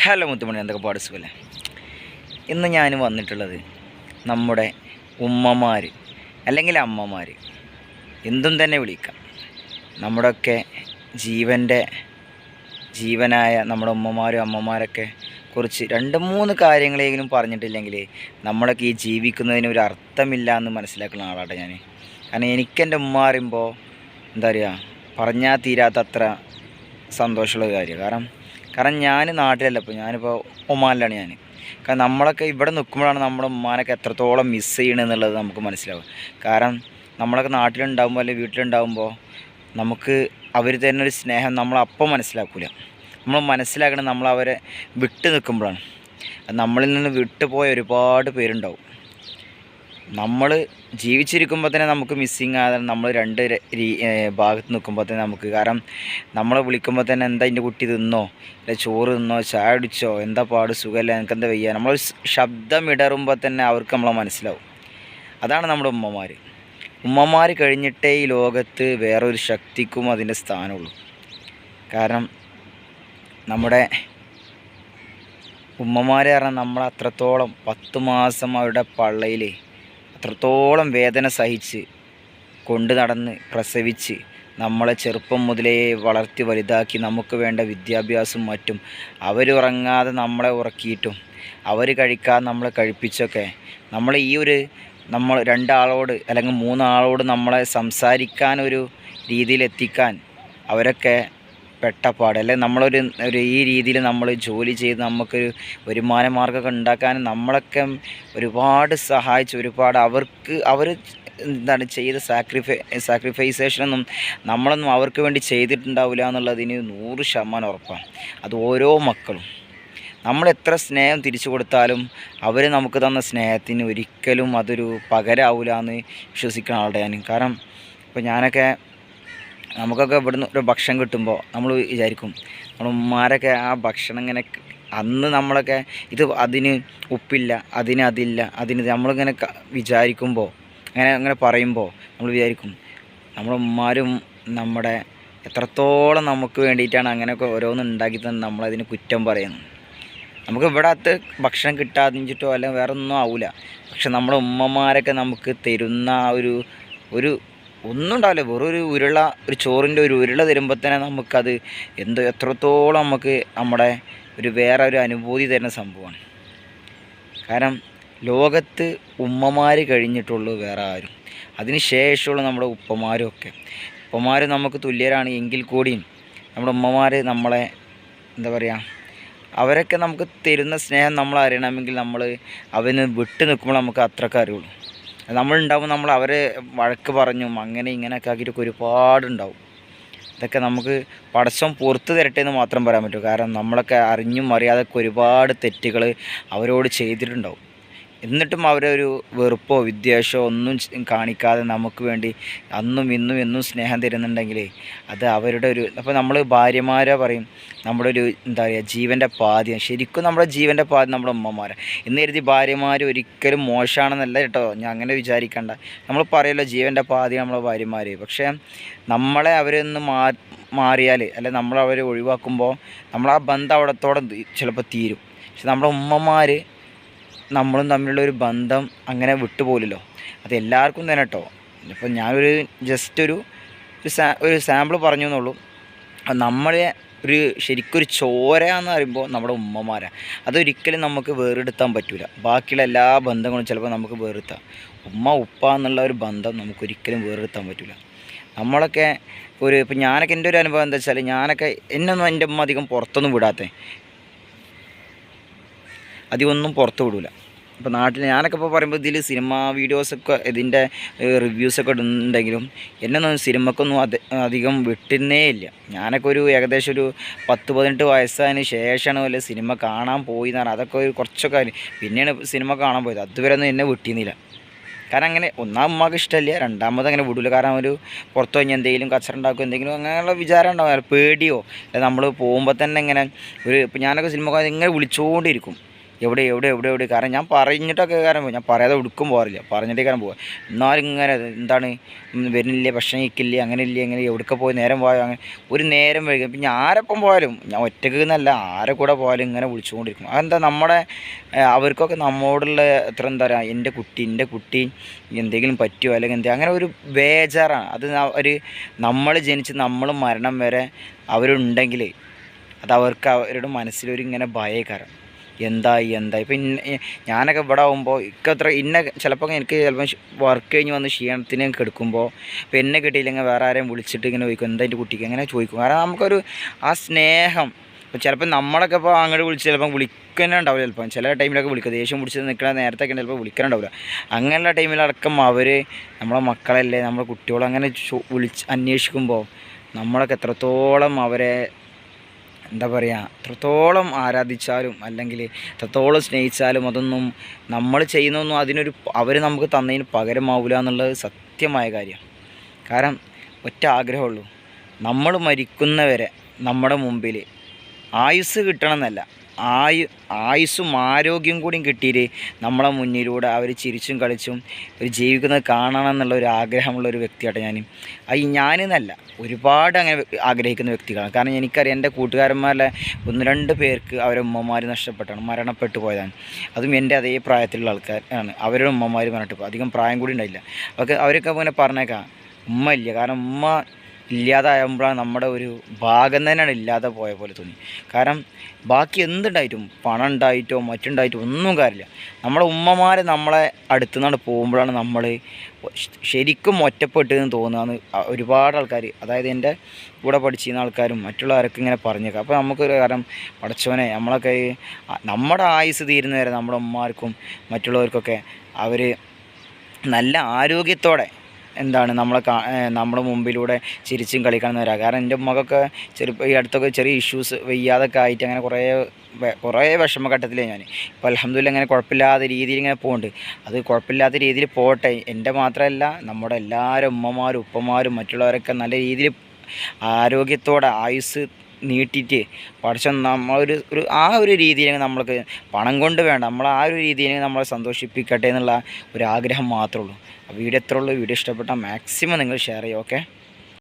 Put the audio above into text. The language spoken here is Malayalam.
ഹലോ മുത്തുമണി എന്തൊക്കെ പാട് ഇന്ന് ഞാൻ വന്നിട്ടുള്ളത് നമ്മുടെ ഉമ്മമാർ അല്ലെങ്കിൽ അമ്മമാർ എന്തും തന്നെ വിളിക്കാം. നമ്മുടെയൊക്കെ ജീവന്റെ ജീവനായ നമ്മുടെ ഉമ്മമാരും അമ്മമാരൊക്കെ കുറിച്ച് രണ്ട് മൂന്ന് കാര്യങ്ങളെങ്കിലും പറഞ്ഞിട്ടില്ലെങ്കിൽ നമ്മളൊക്കെ ഈ ജീവിക്കുന്നതിന് ഒരു അർത്ഥമില്ല എന്ന് മനസ്സിലാക്കുന്ന ആളാട്ടെ ഞാൻ കാരണം എനിക്കെന്റെ ഉമ്മ പറയുമ്പോൾ എന്താ പറയുക പറഞ്ഞാൽ തീരാത്തത്ര സന്തോഷമുള്ള കാര്യം കാരണം കാരണം ഞാൻ നാട്ടിലല്ല ഇപ്പോൾ ഞാനിപ്പോൾ ഒമാനിലാണ് ഞാൻ കാരണം നമ്മളൊക്കെ ഇവിടെ നിൽക്കുമ്പോഴാണ് നമ്മുടെ ഉമ്മാനൊക്കെ എത്രത്തോളം മിസ് ചെയ്യണമെന്നുള്ളത് നമുക്ക് മനസ്സിലാവും കാരണം നമ്മളൊക്കെ നാട്ടിലുണ്ടാകുമ്പോൾ അല്ലെങ്കിൽ വീട്ടിലുണ്ടാകുമ്പോൾ നമുക്ക് അവർ തരുന്ന ഒരു സ്നേഹം നമ്മളപ്പം മനസ്സിലാക്കില്ല നമ്മൾ മനസ്സിലാക്കണം നമ്മൾ അവരെ വിട്ട് നിൽക്കുമ്പോഴാണ് നമ്മളിൽ നിന്ന് വിട്ടുപോയ ഒരുപാട് പേരുണ്ടാവും. നമ്മൾ ജീവിച്ചിരിക്കുമ്പോൾ തന്നെ നമുക്ക് മിസ്സിങ് ആകാതെ നമ്മൾ രണ്ട് ഭാഗത്ത് നിൽക്കുമ്പോൾ തന്നെ നമുക്ക് കാരണം നമ്മളെ വിളിക്കുമ്പോൾ തന്നെ എന്താ എന്റെ കുട്ടി തിന്നോ? അല്ലെ ചോറ് തിന്നോ? ചായ അടിച്ചോ എന്താ പാട്? സുഖമല്ല എനിക്ക് എന്താ വയ്യ? നമ്മൾ ശബ്ദം ഇടറുമ്പോൾ തന്നെ അവർക്ക് നമ്മളെ മനസ്സിലാവും. അതാണ് നമ്മുടെ ഉമ്മമാർ ഉമ്മമാർ കഴിഞ്ഞിട്ടേ ഈ ലോകത്ത് വേറൊരു ശക്തിക്കും അതിന്റെ സ്ഥാനമുള്ളൂ. കാരണം നമ്മുടെ ഉമ്മമാരെ പറഞ്ഞാൽ നമ്മൾ അത്രത്തോളം പത്ത് മാസം അവരുടെ പള്ളയിൽ അത്രത്തോളം വേദന സഹിച്ച് കൊണ്ടു നടന്ന് പ്രസവിച്ച് നമ്മളെ ചെറുപ്പം മുതലേ വളർത്തി വലുതാക്കി നമുക്ക് വേണ്ട വിദ്യാഭ്യാസം മറ്റും അവരുറങ്ങാതെ നമ്മളെ ഉറക്കിയിട്ടും അവർ കഴിക്കാതെ നമ്മളെ കഴിപ്പിച്ചൊക്കെ നമ്മൾ ഈ ഒരു നമ്മൾ രണ്ടാളോട് അല്ലെങ്കിൽ മൂന്നാളോട് നമ്മളെ സംസാരിക്കാൻ ഒരു രീതിയിലെത്തിക്കാൻ അവരൊക്കെ പെട്ടപ്പാട് അല്ലെ? നമ്മളൊരു ഒരു ഈ രീതിയിൽ നമ്മൾ ജോലി ചെയ്ത് നമുക്കൊരു വരുമാന മാർഗമൊക്കെ ഉണ്ടാക്കാൻ നമ്മളൊക്കെ ഒരുപാട് സഹായിച്ചു ഒരുപാട് അവർക്ക് അവർ എന്താണ് ചെയ്ത സാക്രിഫൈ സാക്രിഫൈസേഷനൊന്നും നമ്മളൊന്നും അവർക്ക് വേണ്ടി ചെയ്തിട്ടുണ്ടാവില്ല എന്നുള്ളതിന് നൂറ് ശതമാനം ഉറപ്പാണ്. അത് ഓരോ മക്കളും. നമ്മൾ എത്ര സ്നേഹം തിരിച്ചു കൊടുത്താലും അവർ നമുക്ക് തന്ന സ്നേഹത്തിന് ഒരിക്കലും അതൊരു പകരാവില്ല എന്ന് വിശ്വസിക്കുന്ന ആളുടെ ഞാൻ കാരണം ഇപ്പോൾ ഞാനൊക്കെ നമുക്കൊക്കെ ഇവിടുന്ന് ഒരു ഭക്ഷണം കിട്ടുമ്പോൾ നമ്മൾ വിചാരിക്കും നമ്മുടെ ഉമ്മാരൊക്കെ ആ ഭക്ഷണം ഇങ്ങനെ അന്ന് നമ്മളൊക്കെ ഇത് അതിന് ഉപ്പില്ല അതിന് അതില്ല അതിന് നമ്മളിങ്ങനെ വിചാരിക്കുമ്പോൾ അങ്ങനെ അങ്ങനെ പറയുമ്പോൾ നമ്മൾ വിചാരിക്കും നമ്മുടെ ഉമ്മാരും നമ്മുടെ എത്രത്തോളം നമുക്ക് വേണ്ടിയിട്ടാണ് അങ്ങനെയൊക്കെ ഓരോന്ന് ഉണ്ടാക്കി തന്നെ നമ്മളതിന് കുറ്റം പറയുന്നത് നമുക്ക് ഇവിടെ അകത്ത് ഭക്ഷണം കിട്ടാതിഞ്ഞിട്ടോ അല്ലെങ്കിൽ വേറെ ഒന്നും ആവില്ല പക്ഷെ നമ്മുടെ ഉമ്മമാരൊക്കെ നമുക്ക് തരുന്ന ഒരു ഒരു ഒന്നും ഉണ്ടാവില്ല വെറും ഒരു ഉരുള ഒരു ചോറിന്റെ ഒരു ഉരുള തരുമ്പോൾ തന്നെ നമുക്കത് എന്തോ എത്രത്തോളം നമുക്ക് നമ്മുടെ ഒരു വേറെ ഒരു അനുഭൂതി തരുന്ന സംഭവമാണ്. കാരണം ലോകത്ത് ഉമ്മമാർ കഴിഞ്ഞിട്ടുള്ളൂ വേറെ ആരും. അതിന് ശേഷമുള്ള നമ്മുടെ ഉപ്പമാരും ഒക്കെ. ഉപ്പമാർ നമുക്ക് തുല്യരാണ് എങ്കിൽ കൂടിയും നമ്മുടെ ഉമ്മമാർ നമ്മളെ എന്താ പറയുക അവരൊക്കെ നമുക്ക് തരുന്ന സ്നേഹം നമ്മൾ അറിയണമെങ്കിൽ നമ്മൾ അവന് വിട്ടു നിൽക്കുമ്പോൾ നമുക്ക് അത്രയ്ക്ക് അറിയുള്ളൂ നമ്മളുണ്ടാവും നമ്മൾ അവരെ വഴക്ക് പറഞ്ഞും അങ്ങനെ ഇങ്ങനെയൊക്കെ ആക്കിയിട്ടൊക്കെ ഒരുപാടുണ്ടാവും. ഇതൊക്കെ നമുക്ക് പടച്ചം പുറത്ത് തരട്ടെ എന്ന് മാത്രം പറയാൻ പറ്റും. കാരണം നമ്മളൊക്കെ അറിഞ്ഞും അറിയാതൊക്കെ ഒരുപാട് തെറ്റുകൾ അവരോട് ചെയ്തിട്ടുണ്ടാവും. എന്നിട്ടും അവരൊരു വെറുപ്പോ വിദ്വേഷമോ ഒന്നും കാണിക്കാതെ നമുക്ക് വേണ്ടി അന്നും ഇന്നും എന്നും സ്നേഹം തരുന്നുണ്ടെങ്കിൽ അത് അവരുടെ ഒരു അപ്പോൾ നമ്മൾ ഭാര്യമാരെ പറയും നമ്മുടെ ഒരു എന്താ പറയുക ജീവന്റെ പാതി. ശരിക്കും നമ്മുടെ ജീവന്റെ പാതി നമ്മുടെ ഉമ്മമാരെ. എന്ന് കരുതി ഭാര്യമാർ ഒരിക്കലും മോശമാണെന്നല്ല കേട്ടോ ഞാൻ അങ്ങനെ വിചാരിക്കണ്ട. നമ്മൾ പറയല്ലോ ജീവന്റെ പാതി നമ്മളെ ഭാര്യമാർ പക്ഷേ നമ്മളെ അവരൊന്ന് മാ മാറിയാൽ അല്ലെ നമ്മൾ അവരെ ഒഴിവാക്കുമ്പോൾ നമ്മൾ ആ ബന്ധം അവിടത്തോടെ ചിലപ്പോൾ തീരും. പക്ഷെ നമ്മുടെ ഉമ്മമാർ നമ്മളും തമ്മിലുള്ള ഒരു ബന്ധം അങ്ങനെ വിട്ടുപോലല്ലോ അത് എല്ലാവർക്കും തന്നെ കേട്ടോ. ഇപ്പം ഞാനൊരു ജസ്റ്റ് ഒരു ഒരു സാമ്പിൾ പറഞ്ഞു എന്നുള്ളൂ. നമ്മളെ ഒരു ശരിക്കൊരു ചോര എന്ന് പറയുമ്പോൾ നമ്മുടെ ഉമ്മമാരാണ് അതൊരിക്കലും നമുക്ക് വേറെടുത്താൻ പറ്റില്ല ബാക്കിയുള്ള എല്ലാ ബന്ധങ്ങളും ചിലപ്പോൾ നമുക്ക് വേറെടുത്താം ഉമ്മ ഉപ്പ എന്നുള്ള ഒരു ബന്ധം നമുക്കൊരിക്കലും വേറെടുത്താൻ പറ്റില്ല നമ്മളൊക്കെ ഒരു ഇപ്പം ഞാനൊക്കെ എന്റെ ഒരു അനുഭവം എന്താ വെച്ചാൽ ഞാനൊക്കെ എന്നൊന്നും എന്റെ ഉമ്മ അധികം പുറത്തൊന്നും വിടാത്തേ. അധികമൊന്നും പുറത്ത് വിടില്ല ഇപ്പോൾ നാട്ടിൽ ഞാനൊക്കെ ഇപ്പോൾ പറയുമ്പോൾ ഇതിൽ സിനിമ വീഡിയോസൊക്കെ ഇതിന്റെ റിവ്യൂസൊക്കെ ഇടുന്നുണ്ടെങ്കിലും എന്നൊന്നും സിനിമക്കൊന്നും അത് അധികം വിട്ടുന്നേ ഇല്ല. ഞാനൊക്കെ ഒരു ഏകദേശം ഒരു പത്ത് പതിനെട്ട് വയസ്സായതിന് ശേഷമാണ് വല്ല സിനിമ കാണാൻ പോയി എന്നാണ് അതൊക്കെ ഒരു കുറച്ചൊക്കെ പിന്നെയാണ് സിനിമ കാണാൻ പോയത്. അതുവരെ ഒന്നും എന്നെ വിട്ടിരുന്നില്ല കാരണം അങ്ങനെ ഒന്നാം ഉമ്മാക്ക് ഇഷ്ടമില്ല രണ്ടാമത് അങ്ങനെ വിടില്ല കാരണം ഒരു പുറത്തു കഴിഞ്ഞ് എന്തെങ്കിലും കച്ചറ ഉണ്ടാക്കും എന്തെങ്കിലും അങ്ങനെയുള്ള വിചാരം ഉണ്ടാവും. പേടിയോ? നമ്മൾ പോകുമ്പോൾ തന്നെ ഇങ്ങനെ ഒരു ഇപ്പം ഞാനൊക്കെ സിനിമ ഇങ്ങനെ വിളിച്ചുകൊണ്ടിരിക്കും എവിടെ എവിടെ എവിടെ എവിടെ? കാരണം ഞാൻ പറഞ്ഞിട്ടൊക്കെ കാരണം ഞാൻ പറയാതെ ഉടുക്കും പോകാറില്ല. പറഞ്ഞിട്ടേ കാരണം പോകാം എന്നാലും ഇങ്ങനെ എന്താണ്? വരുന്നില്ല ഭക്ഷണം ഇക്കില്ല അങ്ങനെ ഇല്ല അങ്ങനെ എവിടേക്ക് പോയി നേരം പോയോ അങ്ങനെ ഒരു നേരം വൈകി. ഇപ്പം ആരൊപ്പം പോയാലും ഞാൻ ഒറ്റയ്ക്ക് എന്നല്ല ആരെ കൂടെ പോയാലും ഇങ്ങനെ വിളിച്ചുകൊണ്ടിരിക്കും. അതെന്താ നമ്മുടെ അവർക്കൊക്കെ നമ്മോടുള്ള എത്ര എന്താ പറയുക എന്റെ കുട്ടി എന്റെ കുട്ടി എന്തെങ്കിലും പറ്റുമോ അല്ലെങ്കിൽ എന്താ അങ്ങനെ ഒരു ബേജാറാണ്. അത് ഒരു നമ്മൾ ജനിച്ച് നമ്മൾ മരണം വരെ അവരുണ്ടെങ്കിൽ അത് അവർക്ക് അവരുടെ മനസ്സിലൊരു ഇങ്ങനെ ഭയക്കാരം. എന്തായി എന്തായി. ഇപ്പം ഇന്ന ഞാനൊക്കെ ഇവിടെ ആകുമ്പോൾ ഇക്കത്ര ഇന്ന ചിലപ്പോൾ എനിക്ക് ചിലപ്പോൾ വർക്ക് കഴിഞ്ഞ് വന്ന് ക്ഷീണത്തിന് കെടുക്കുമ്പോൾ ഇപ്പം എന്നെ കിട്ടിയില്ലെങ്കിൽ വേറെ ആരെയും വിളിച്ചിട്ട് ഇങ്ങനെ ചോദിക്കും എന്താ എന്റെ കുട്ടിക്ക്? അങ്ങനെ ചോദിക്കും. കാരണം നമുക്കൊരു ആ സ്നേഹം ഇപ്പം ചിലപ്പോൾ നമ്മളൊക്കെ ഇപ്പോൾ അങ്ങോട്ട് വിളിച്ച് ചിലപ്പോൾ വിളിക്കാനേ ഉണ്ടാവില്ല ചിലപ്പം. ചില ടൈമിലൊക്കെ വിളിക്കുക ദേഷ്യം പിടിച്ച് നിൽക്കണ നേരത്തെ ഒക്കെ ചിലപ്പോൾ വിളിക്കാനുണ്ടാവില്ല അങ്ങനെയുള്ള ടൈമിലടക്കം അവർ നമ്മളെ മക്കളല്ലേ നമ്മളെ കുട്ടികളെ അങ്ങനെ ചോ- വിളിച്ച് അന്വേഷിക്കുമ്പോൾ നമ്മളൊക്കെ എത്രത്തോളം അവരെ എന്താ പറയുക എത്രത്തോളം ആരാധിച്ചാലും അല്ലെങ്കിൽ എത്രത്തോളം സ്നേഹിച്ചാലും അതൊന്നും നമ്മൾ ചെയ്യുന്നൊന്നും അതിനൊരു അവർ നമുക്ക് തന്നതിന് പകരമാവില്ല എന്നുള്ളത് സത്യമായ കാര്യമാണ് കാരണം ഒറ്റ ആഗ്രഹമുള്ളൂ നമ്മൾ മരിക്കുന്നവരെ നമ്മുടെ മുമ്പിൽ ആയുസ് കിട്ടണമെന്നല്ല. ആയു ആയുസ്സും ആരോഗ്യം കൂടിയും കിട്ടിയിട്ട് നമ്മളെ മുന്നിലൂടെ അവർ ചിരിച്ചും കളിച്ചും അവർ ജീവിക്കുന്നത് കാണണം എന്നുള്ള ഒരു ആഗ്രഹമുള്ള ഒരു വ്യക്തിയാട്ടെ ഞാൻ അത് ഞാനെന്നല്ല ഒരുപാട് അങ്ങനെ ആഗ്രഹിക്കുന്ന വ്യക്തികളാണ്. കാരണം എനിക്കറിയാം എന്റെ കൂട്ടുകാരന്മാരിലെ ഒന്ന് രണ്ട് പേർക്ക് അവരെ ഉമ്മമാർ നഷ്ടപ്പെട്ടാണ് മരണപ്പെട്ടു പോയതാണ്. അതും എന്റെ അതേ പ്രായത്തിലുള്ള ആൾക്കാരാണ് അവരുടെ ഉമ്മമാർ മരണപ്പെട്ടു അധികം പ്രായം കൂടി ഉണ്ടായില്ല. അവരൊക്കെ ഇങ്ങനെ പറഞ്ഞേക്കാം ഉമ്മ ഇല്ല. കാരണം ഉമ്മ ഇല്ലാതാകുമ്പോഴാണ് നമ്മുടെ ഒരു ഭാഗം തന്നെയാണ് ഇല്ലാതെ പോയ പോലെ തോന്നി. കാരണം ബാക്കി എന്തുണ്ടായിട്ടും പണം ഉണ്ടായിട്ടോ മറ്റുണ്ടായിട്ടോ ഒന്നും കാര്യമില്ല. നമ്മുടെ ഉമ്മമാർ നമ്മളെ അടുത്തു നിന്നാണ് പോകുമ്പോഴാണ് നമ്മൾ ശരിക്കും ഒറ്റപ്പെട്ടു എന്ന് തോന്നുകയെന്ന് ഒരുപാട് ആൾക്കാർ അതായത് എന്റെ കൂടെ പഠിച്ചിരുന്ന ആൾക്കാരും മറ്റുള്ളവരൊക്കെ ഇങ്ങനെ പറഞ്ഞേക്കാം. അപ്പോൾ നമുക്കൊരു കാരണം പഠിച്ചവനെ നമ്മളൊക്കെ നമ്മുടെ ആയുസ് തീരുന്നവരെ നമ്മുടെ ഉമ്മമാർക്കും മറ്റുള്ളവർക്കൊക്കെ അവർ നല്ല ആരോഗ്യത്തോടെ എന്താണ് നമ്മളെ നമ്മുടെ മുമ്പിലൂടെ ചിരിച്ചും കളിക്കണമെന്ന് കാരണം എന്റെ ഉമ്മക്കൊക്കെ ചെറുപ്പം ഈ അടുത്തൊക്കെ ചെറിയ ഇഷ്യൂസ് വയ്യാതൊക്കെ ആയിട്ട് അങ്ങനെ കുറേ കുറേ വിഷമഘട്ടത്തിലേ ഞാൻ ഇപ്പോൾ അലഹമ്മദില്ല അങ്ങനെ കുഴപ്പമില്ലാത്ത രീതിയിൽ ഇങ്ങനെ പോകുന്നുണ്ട് അത് കുഴപ്പമില്ലാത്ത രീതിയിൽ പോട്ടെ. എന്റെ മാത്രമല്ല നമ്മുടെ എല്ലാവരും ഉമ്മമാരും ഉപ്പമാരും മറ്റുള്ളവരൊക്കെ നല്ല രീതിയിൽ ആരോഗ്യത്തോടെ ആയുസ് നീട്ടിയിട്ട് പഠിച്ച നമ്മളൊരു ഒരു ആ ഒരു രീതിയിൽ നമ്മൾക്ക് പണം കൊണ്ട് വേണ്ട നമ്മൾ ആ ഒരു രീതിയിൽ നമ്മളെ സന്തോഷിപ്പിക്കട്ടെ എന്നുള്ള ഒരു ആഗ്രഹം മാത്രമേ ഉള്ളൂ. വീഡിയോ എത്ര ഉള്ളൂ. വീഡിയോ ഇഷ്ടപ്പെട്ടാൽ മാക്സിമം നിങ്ങൾ ഷെയർ ചെയ്യുക ഓക്കെ